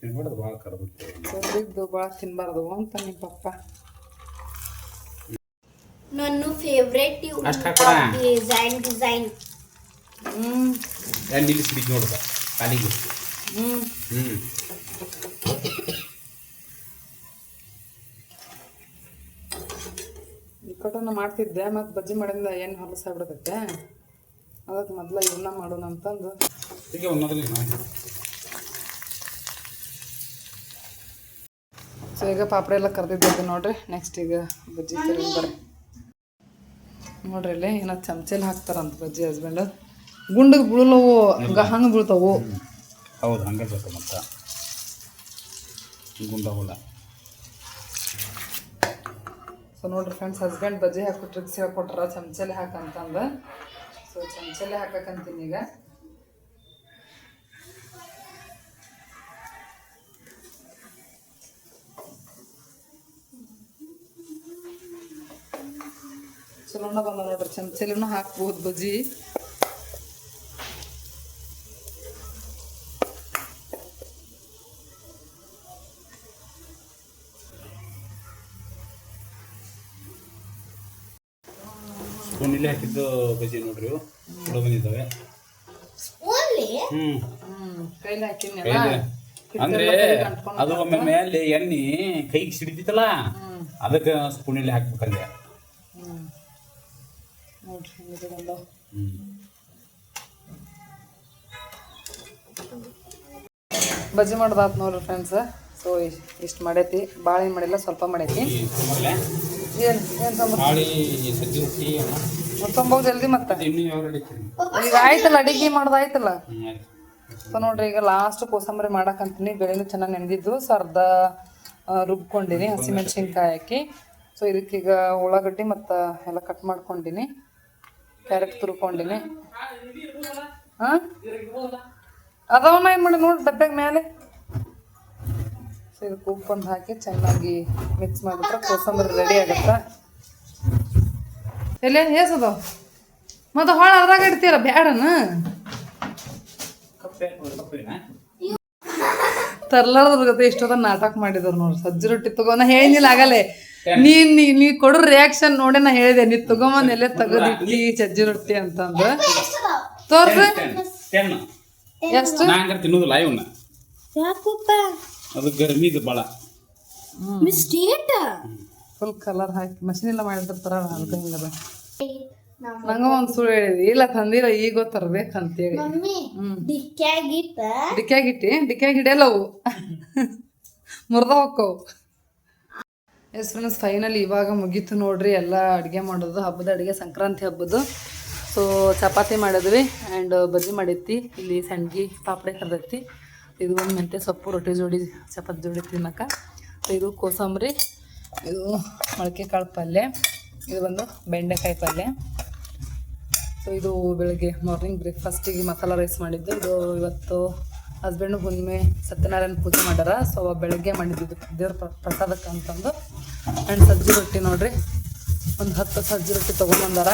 S2: ತಿನ್ಬಿಡೋದು ಭಾಳ ಕರಗುತ್ತೆ
S1: ಸೊಂದಿದ್ದು ಭಾಳ ತಿನ್ಬಾರ್ದು ಅಂತ ನಿಮ್ಮ ಪಪ್ಪ.
S3: ನನ್ನ ಫೇವ್ರೇಟ್
S2: ಅಷ್ಟ್ ಹಾಕ್ಕೊಡ.
S3: ಡಿಸೈನ್ ಡಿಸೈನ್
S1: ಹ್ಮ್.
S2: ಎಣ್ಣೆ ನಿಲ್ಲಿಸ್ಬಿಟ್ಟು ನೋಡ್ದ. ಕಾಲಿಗೆ.
S1: ಹ್ಮ್.
S2: ಹ್ಞೂ
S1: ಕಟನ ಮಾಡ್ತಿದ್ದೆ ಮತ್ತು ಬಜ್ಜಿ ಮಾಡಿಂದ ಏನು ಹೊಲಸಾಗ್ಬಿಡ್ತೈತೆ? ಅದಕ್ಕೆ ಮೊದ್ಲ ಇವನ್ನ ಮಾಡೋಣ ಅಂತಂದು
S2: ಒಂದೊಂದು
S1: ಸೊ ಈಗ ಪಾಪಡ ಎಲ್ಲ ಕರ್ದಿದ್ದೆ ನೋಡ್ರಿ. ನೆಕ್ಸ್ಟ್ ಈಗ ಬಜ್ಜಿ ಕರಿ ಬರ್ರಿ ನೋಡ್ರಿ ಇಲ್ಲಿ ಏನೋ ಚಮಚಲ್ಲಿ ಹಾಕ್ತಾರಂತ ಬಜ್ಜಿ ಹಸ್ಬೆಂಡ್ ಗುಂಡಿಗೆ ಬೀಳಲವು ಹಂಗ ಹಂಗೆ ಬೀಳ್ತಾವು.
S2: ಹೌದು ಹಂಗೆ ಬೇಕು ಮತ್ತೆ. ಗುಂಡಾವಲ್ಲ
S1: ಸೊ ನೋಡ್ರಿ ಫ್ರೆಂಡ್ಸ್ ಹಸ್ಬೆಂಡ್ ಬಜ್ಜಿ ಹಾಕಿ ಟ್ರಿಕ್ಸ್ ಹೇಳ್ಕೊಟ್ರ ಚಮಚಲ್ಲಿ ಹಾಕಂತಂದು. ಸೊ ಚಮಚಲ್ಲಿ ಹಾಕಕ್ಕಂತೀನಿ ಈಗ. ಚಮಚಲಿನೂ ಹಾಕ್ಬೋದು ಬಜ್ಜಿ.
S2: ಸ್ಪೂನಲ್ಲಿ ಹಾಕಿದ್ದು ಬಜ್ಜಿ ನೋಡ್ರಿ. ಚಲೋ ಬಂದಿದ್ದಾವೆ. ಅಂದ್ರೆ ಅದು ಒಮ್ಮೆ ಮೇಲೆ ಎಣ್ಣೆ ಕೈಗೆ ಸಿಡಿದಿತ್ತಲ್ಲ ಅದಕ್ಕೆ ಸ್ಪೂನಲ್ಲಿ ಹಾಕ್ಬೇಕಂದೆ.
S1: ಹ್ಮ್ ನೋಡ್ರಿ ಬಜ್ಜಿ ಮಾಡೋದಾತ್ ನೋಡ್ರಿ ಫ್ರೆಂಡ್ಸ್ ಸೊ ಇಷ್ಟು ಮಾಡೈತಿ. ಭಾಳ ಏನು ಮಾಡಿಲ್ಲ ಸ್ವಲ್ಪ ಮಾಡೈತಿ. ಏನು ಜಲ್ದಿ ಮತ್ತೆ. ಈಗ ಆಯ್ತಲ್ಲ ಅಡಿಗೆ ಮಾಡೋದು
S2: ಆಯ್ತಲ್ಲ? ಆಯ್ತು.
S1: ಸೊ ನೋಡ್ರಿ ಈಗ ಲಾಸ್ಟ್ ಕೋಸಂಬರಿ ಮಾಡಕ್ಕಂತೀನಿ ಬೆಳೆನೂ ಚೆನ್ನಾಗಿ ನೆನೆದಿದ್ದು ಸೊ ಅರ್ಧ ರುಬ್ಕೊಂಡಿನಿ. ಹಸಿಮೆಣ್ಸಿನ್ಕಾಯಿ ಹಾಕಿ. ಸೊ ಇದಕ್ಕೀಗ ಉಳ್ಳಾಗಡ್ಡಿ ಮತ್ತು ಎಲ್ಲ ಕಟ್ ಮಾಡ್ಕೊಂಡಿನಿ. ಕ್ಯಾರೆಟ್ ತುರ್ಕೊಂಡಿನಿ. ಹಾಂ? ಅದವನ್ನ ಏನು ಮಾಡಿ, ನೋಡಿ ಡಬ್ಬಾಗ ಮೇಲೆ ಸೊ ಇದಕ್ಕೆ ಉಪ್ಪೊಂದು ಹಾಕಿ ಚೆನ್ನಾಗಿ ಮಿಕ್ಸ್ ಮಾಡಿಬಿಟ್ರೆ ಕೋಸಂಬರಿ ರೆಡಿ ಆಗುತ್ತಾ? ಎಲ್ಲೇನು ಹೇಸದು ಮತ್ತು ಹೊಳ ಅದ್ರಾಗ ಇಡ್ತೀರ
S2: ಕಪ್ಪೆನಾ
S1: ತರ್ಲಾರ್ದ್ರ ಜೊತೆ ಇಷ್ಟೊತ್ತ ನಾಟಕ ಮಾಡಿದ್ರು ನೋಡ್ರಿ ಸಜ್ಜಿ ರೊಟ್ಟಿ ತಗೋ, ನಾ ಹೇಳಿಲ್ಲ ಆಗಲೇ. ನೀನ್ ನೀ ನೀ ಕೊಡೋ ರಿಯಾಕ್ಷನ್ ನೋಡಿ ನಾ ಹೇಳಿದೆ ನೀ ತಗೊಂಬಂದ್ ಎಲ್ಲೇ ತೆಗೆದಿಟ್ಟಿ ಚಜ್ಜಿ ರೊಟ್ಟಿ ಅಂತಂದ. ತೋರ್ಸ. ಎಷ್ಟು?
S2: ನಾ ಹಂಗಾರೆ ತಿನ್ನೋದಿಲ್ಲ ಇವನ್ನ
S3: ಯಾಕಪ್ಪ?
S2: ಅದು ಗರ್ಮಿದು ಭಾಳ
S3: ಮಿಸ್ಟೇಟ್
S1: ಫುಲ್ ಕಲರ್ ಹಾಕಿ ಮಷಿನ್ ಎಲ್ಲ ಮಾಡಿರ್ತಾರ ಅಂತ ಹಿಂಗದ ನಂಗ ಒಂದ್ ಸುಳ್ಳು ಹೇಳಿದಿ. ಇಲ್ಲ ತಂದಿಲ್ಲ ಈಗ ತರ್ಬೇಕಂತೇಳಿ
S3: ಮಮ್ಮಿ ಡಿಕ್ಕ್ಯಾಗಿಟ್ಟ
S1: ಡಿಕ್ಯಾಗಿಟ್ಟಿ ಹಿಡಿಯಲ್ಲ ಅವು ಮುರ್ದ ಹೋಕ್ಕವು ಎಸ್ ಫ್ರೆಂಡ್ಸ್ ಫೈನಲ್ ಇವಾಗ ಮುಗೀತು ನೋಡ್ರಿ, ಎಲ್ಲ ಅಡುಗೆ ಮಾಡೋದು, ಹಬ್ಬದ ಅಡುಗೆ, ಸಂಕ್ರಾಂತಿ ಹಬ್ಬದ್ದು ಸೊ ಚಪಾತಿ ಮಾಡಿದ್ವಿ ಆ್ಯಂಡ್ ಬಜ್ಜಿ ಮಾಡೈತಿ ಇಲ್ಲಿ ಸಂಡ್ಗಿ, ಪಾಪಡೆ ಕರ್ದೈತಿ. ಇದು ಒಂದು ಮೆಂತ್ಯ ಸೊಪ್ಪು, ರೊಟ್ಟಿ ಜೋಡಿ, ಚಪಾತಿ ಜೋಡಿ ತಿನ್ನಕ್ಕ ಇದು ಕೋಸಂಬರಿ, ಇದು ಮೊಳಕೆ ಕಾಳು ಪಲ್ಯ, ಇದು ಬಂದು ಬೆಂಡೆಕಾಯಿ ಪಲ್ಯ. ಸೊ ಇದು ಬೆಳಗ್ಗೆ ಮಾರ್ನಿಂಗ್ ಬ್ರೇಕ್ಫಾಸ್ಟಿಗೆ ಮಸಾಲ ರೈಸ್ ಮಾಡಿದ್ದು. ಇದು ಇವತ್ತು ಹಸ್ಬೆಂಡು ಹುಣ್ಣಿಮೆ ಸತ್ಯನಾರಾಯಣ ಪೂಜೆ ಮಾಡ್ಯಾರ. ಸೊ ಅವ ಬೆಳಗ್ಗೆ ಮಾಡಿದ್ದು ದೇವ್ರ ಪ್ರ- ಪ್ರಸಾದಕ್ಕೆ ಅಂತಂದು. ಆ್ಯಂಡ್ ಸಜ್ಜಿ ರೊಟ್ಟಿ ನೋಡ್ರಿ. ಒಂದು ಹತ್ತು ಸಜ್ಜಿ ರೊಟ್ಟಿ ತೊಗೊಂಬಂದಾರ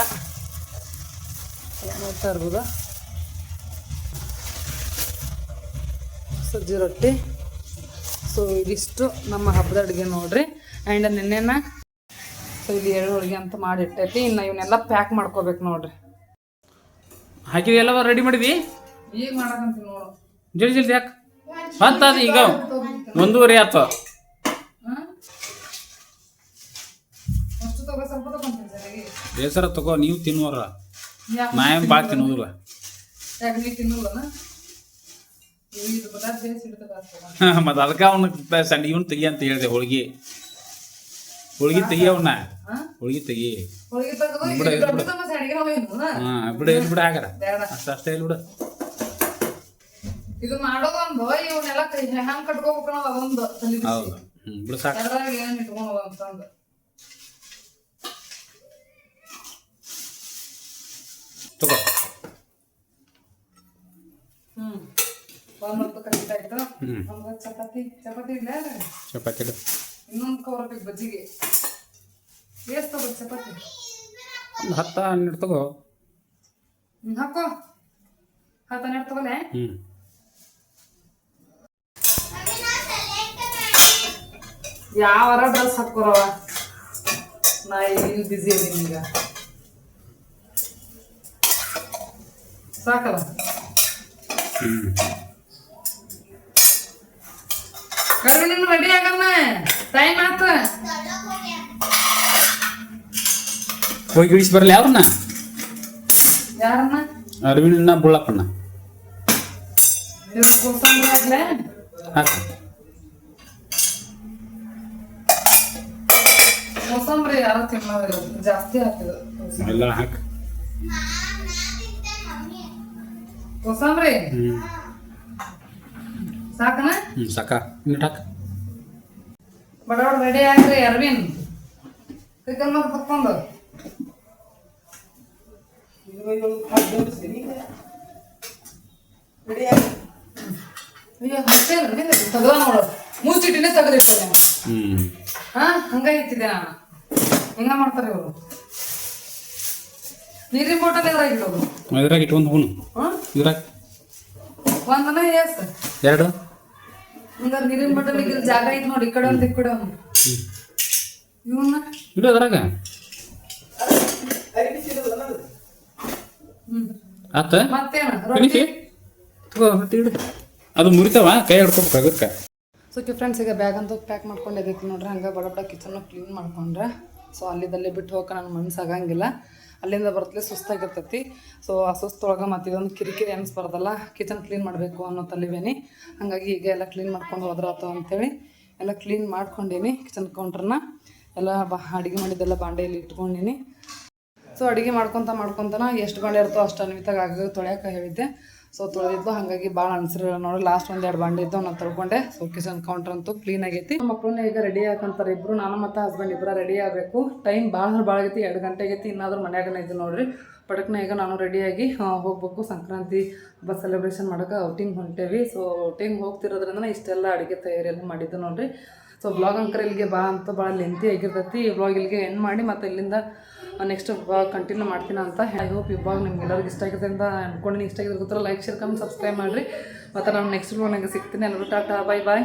S1: ನೋಡ್ತಾ ಇರ್ಬೋದು? ಸಜ್ಜಿ ರೊಟ್ಟಿ. ಸೊ ಇದಿಷ್ಟು ನಮ್ಮ ಹಬ್ಬದ ಅಡುಗೆ ನೋಡ್ರಿ. ಆ್ಯಂಡ್ ನಿನ್ನೆನ ಸೊ ಇಲ್ಲಿ ಎರಡು ಹೋಳಿಗೆ ಅಂತ ಮಾಡಿಟ್ಟೈತಿ. ಇನ್ನು ಇವನ್ನೆಲ್ಲ ಪ್ಯಾಕ್ ಮಾಡ್ಕೋಬೇಕು ನೋಡ್ರಿ.
S2: ಹಾಕಿವಿ ಎಲ್ಲ ರೆಡಿ ಮಾಡಿದಿ?
S1: ಈಗ ಮಾಡಕಂತ ನೋಡು.
S2: ಜಲ್ದಿ ಜಲ್ದಿ ಯಾಕೆ ಹತ್ತಾದ ಈಗ ಒಂದೂವರೆ ಆತು. ಬೇಸರ ತಗೋ ನೀವು ತಿನ್ನುವರ. ನಾ ಏನು ಭಾಳ
S1: ಅಷ್ಟೇ
S2: ಮತ್ತು ಅದಕ್ಕೆ ಅವನ ಸಣ್ಣ ಇವನ್ ತೆಗಿ ಅಂತ ಹೇಳಿದೆ ಹೋಳಿಗೆ. ಹೋಳಿಗೆ ತೆಗಿ ಅವನ್ನ? ಹೋಳಿಗೆ ತೆಗಿ.
S1: ಹಾ
S2: ಬಿಡ ಹಾಂ ಬಿಡು ಎಲ್ಲಿ ಬಿಡು ಹಾಗಾರ ಅಷ್ಟೇ ಇಲ್ಲಿ ಬಿಡು.
S1: ಇದು ಮಾಡೋದೊಂದು ಇವನ್ನೆಲ್ಲ ಕೈ ಹ್ಯಾಂಗ್ ಕಟ್ಕೋಬೇಕು ನಾವು ಅದೊಂದು ತಲೆ.
S2: ಹೌದು. ಬಿಡು ಸಾಕು
S1: ಏನ್ ಇಟ್ಕೊಂಡು ಅಂತಂದು.
S2: ತಗೋ.
S1: ಹ್ಮ್. ಒಂದೊಂದು ಕರೆಕ್ಟ್ ಆಯ್ತು?
S2: ಹ್ಮ್.
S1: ನಮ್ಗೆ ಚಪಾತಿ ಚಪಾತಿ ಇಲ್ಲ
S2: ಚಪಾತಿ ಇಡು
S1: ಇನ್ನೊಂದು ಕವರ್ ಬೇಕು ಬಜ್ಜಿಗೆ. ಎಷ್ಟು ಚಪಾತಿ?
S2: ಒಂದು ಹತ್ತು ಹನ್ನೆರಡು ತಗೋ.
S1: ಹ್ಮ್, ಹಾಕೋ. ಹತ್ತ ಹನ್ನೆರಡು ತಗೋಲೆ?
S2: ಹ್ಞೂ
S1: ಯಾವಾರ ಡ್ರೆಸ್ ಹಾಕೋರವ ನಾ ಇಲ್ಲಿ ಬಿಸಿ ಇದ್ದೀನಿ ಈಗ. ಸಾಕಲ್ಲ?
S2: ಹ್ಞೂ
S1: ಕರು ನೀನು ರೆಡಿ ಆಗಲ್ಲ ಟೈಮ್ ಆತ.
S2: ಹೋಗಿ ಇಳಿಸಿ ಬರಲಿ ಯಾವನ್ನ
S1: ಯಾರನ್ನ?
S2: ಅರವಿಂದ ಬುಳ್ಳಪ್ಪಣ್ಣ ಹಾಕು
S1: ಯಾರು ತಿನ್ನೋದಿಲ್ಲ ಜಾಸ್ತಿ ಹಾಕಿದ್ರು
S2: ಎಲ್ಲ ಹಾಕು.
S1: ಕೋಸಂಬರಿ ಸಾಕನ?
S2: ಸಾಕ. ಹಾಕು.
S1: ಬಡವಡ್ ರೆಡಿ ಆಗ್ರಿ ಅರವಿಂದ್. ಚಿಕನ್ ಮತ್ತೆ ತಕ್ಕೊಂಡು ತಗದ ನೋಡು. ಮುಚ್ಚಿಟ್ಟಿನೇ
S2: ಹ್ಞೂ
S1: ಹಾ ಹಂಗ ಇಟ್ಟಿದ್ದೆ ನಾನು. ಹಿಂಗ ಮಾಡ್ತಾರೆ ಇವರು? ನೀರಿನ ಬಾಟಲ್ ಎದ್ರಾಗ ಇಡೋದು?
S2: ಇದ್ರಾಗ ಇಟ್ಕೊಂಡು ಹೂನು ಇದ್ರಾಗ.
S1: ಒಂದನ ಎಸ್
S2: ಎರಡು?
S1: ಹಂಗಾರೆ ನೀರಿನ ಬಾಟಲ್ ಇಲ್ಲಿ ಜಾಗ ಐತಿ ನೋಡಿ ಈ ಕಡೆ ಒಂದು ಈ ಕಡೆ ಒಂದು ಇವನ್ನ
S2: ಇಡು ಅದ್ರಾಗ ಆತ?
S1: ಮತ್ತೇನ? ರೊಟ್ಟಿ?
S2: ಇಡು. ಅದು ಮುರಿತಾವ? ಕೈ ಹಿಡ್ಕೊಬೇಕು ಅದಕ್ಕೆ
S1: ಸೊ ಫ್ರೆಂಡ್ಸ್ ಈಗ ಬ್ಯಾಗ್ ಅಂತೂ ಪ್ಯಾಕ್ ಮಾಡ್ಕೊಂಡು ಇದೈತಿ ನೋಡ್ರಿ. ಹಂಗೆ ಬಡ ಬಡ ಕಿಚನ್ನ ಕ್ಲೀನ್ ಮಾಡ್ಕೊಂಡ್ರೆ. ಸೊ ಅಲ್ಲಿದ್ದಲ್ಲೇ ಬಿಟ್ಟು ಹೋಗಕ್ಕೆ ನನ್ನ ಮನ್ಸು ಆಗಂಗಿಲ್ಲ ಅಲ್ಲಿಂದ ಬರ್ತಲೇ ಸುಸ್ತಾಗಿರ್ತೈತಿ. ಸೊ ಆ ಸುಸ್ತೊಳಗೆ ಮತ್ತು ಇದೊಂದು ಕಿರಿಕಿರಿ ಅನಿಸ್ಬಾರ್ದಲ್ಲ ಕಿಚನ್ ಕ್ಲೀನ್ ಮಾಡಬೇಕು ಅನ್ನೋ ತಲಿವೇನಿ. ಹಾಗಾಗಿ ಈಗ ಎಲ್ಲ ಕ್ಲೀನ್ ಮಾಡ್ಕೊಂಡು ಹೋದ್ರಾತು ಅಂಥೇಳಿ ಎಲ್ಲ ಕ್ಲೀನ್ ಮಾಡ್ಕೊಂಡೀನಿ ಕಿಚನ್ ಕೌಂಟ್ರನ್ನ ಎಲ್ಲ ಬಾ, ಅಡುಗೆ ಮಾಡಿದ್ದೆಲ್ಲ ಬಾಂಡೆಯಲ್ಲಿ ಇಟ್ಕೊಂಡೀನಿ. ಸೊ ಅಡುಗೆ ಮಾಡ್ಕೊತ ಮಾಡ್ಕೊತಾನ ಎಷ್ಟು ಬಾಂಡೆ ಇರ್ತೋ ಅಷ್ಟು ಅನ್ವಿತಾಗ ಆಗ ತೊಳೆಯೋಕೆ ಹೇಳಿದ್ದೆ. ಸೊ ತೊಳೆದಿದ್ದು ಹಾಗಾಗಿ ಭಾಳ ಅನ್ಸಿರಲ್ಲ ನೋಡಿ ಲಾಸ್ಟ್ ಒಂದು ಎರಡು ಬಾಂಡೆ ಇದ್ದು ನಾನು ತೊಳ್ಕೊಂಡೆ. ಸೊ ಕಿಚನ್ ಕೌಂಟರ್ ಅಂತೂ ಕ್ಲೀನ್ ಆಗೈತಿ. ಮಕ್ಕಳನ್ನ ಈಗ ರೆಡಿ ಹಾಕಂತಾರೆ ಇಬ್ರು. ನಾನು ಮತ್ತೆ ಹಸ್ಬೆಂಡ್ ಇಬ್ಬರ ರೆಡಿ ಆಗಬೇಕು. ಟೈಮ್ ಭಾಳ ಭಾಳ ಆಗೈತಿ. ಎರಡು ಗಂಟೆ ಆಗೈತಿ ಇನ್ನಾದ್ರೂ ಮನ್ಯಾಗನೇ ಇದ್ದು ನೋಡ್ರಿ. ಪಟಕ್ನ ಈಗ ನಾನು ರೆಡಿಯಾಗಿ ಹೋಗ್ಬೇಕು. ಸಂಕ್ರಾಂತಿ ಹಬ್ಬ ಸೆಲೆಬ್ರೇಷನ್ ಮಾಡೋಕೆ ಔಟಿಂಗ್ ಹೊಂಟೇವಿ. ಸೊ ಔಟಿಂಗ್ ಹೋಗ್ತಿರೋದ್ರಿಂದ ಇಷ್ಟೆಲ್ಲ ಅಡುಗೆ ತಯಾರಿ ಎಲ್ಲ ಮಾಡಿದ್ದು ನೋಡ್ರಿ. ಸೊ ಬ್ಲಾಗ್ ಅಂಕರ್ ಇಲ್ಲಿಗೆ ಬಾ ಅಂತ ಭಾಳ ಲೆಂತಿ ಆಗಿರ್ತೈತಿ. ಈ ಬ್ಲಾಗ್ ಇಲ್ಲಿಗೆ ಎಂಡ್ ಮಾಡಿ ಮತ್ತು ಇಲ್ಲಿಂದ ನೆಕ್ಸ್ಟ್ ಬ್ಲಾಗ್ ಕಂಟಿನ್ಯೂ ಮಾಡ್ತೀನಿ ಅಂತ ಐ ಹೋಪ್ ಈ ಬ್ಲಾಗ್ ನಿಮ್ಗೆ ಎಲ್ಲರಿಗೂ ಇಷ್ಟ ಆಗಿದೆ ಅಂತ ಅಂದ್ಕೊಂಡು ಇಷ್ಟ ಆಗಿದ್ರೆ ಗೊತ್ತಿರೋ ಲೈಕ್ ಶೇರ್ ಕಮ್ಮಿ ಸಬ್ಸ್ಕ್ರೈಬ್ ಮಾಡಿರಿ. ಮತ್ತು ನಾನು ನೆಕ್ಸ್ಟ್ ಬ್ಲಾಗ್ನಾಗ ಸಿಗ್ತೀನಿ. ಎಲ್ಲರೂ ಟಾಟಾ ಬಾಯ್ ಬಾಯ್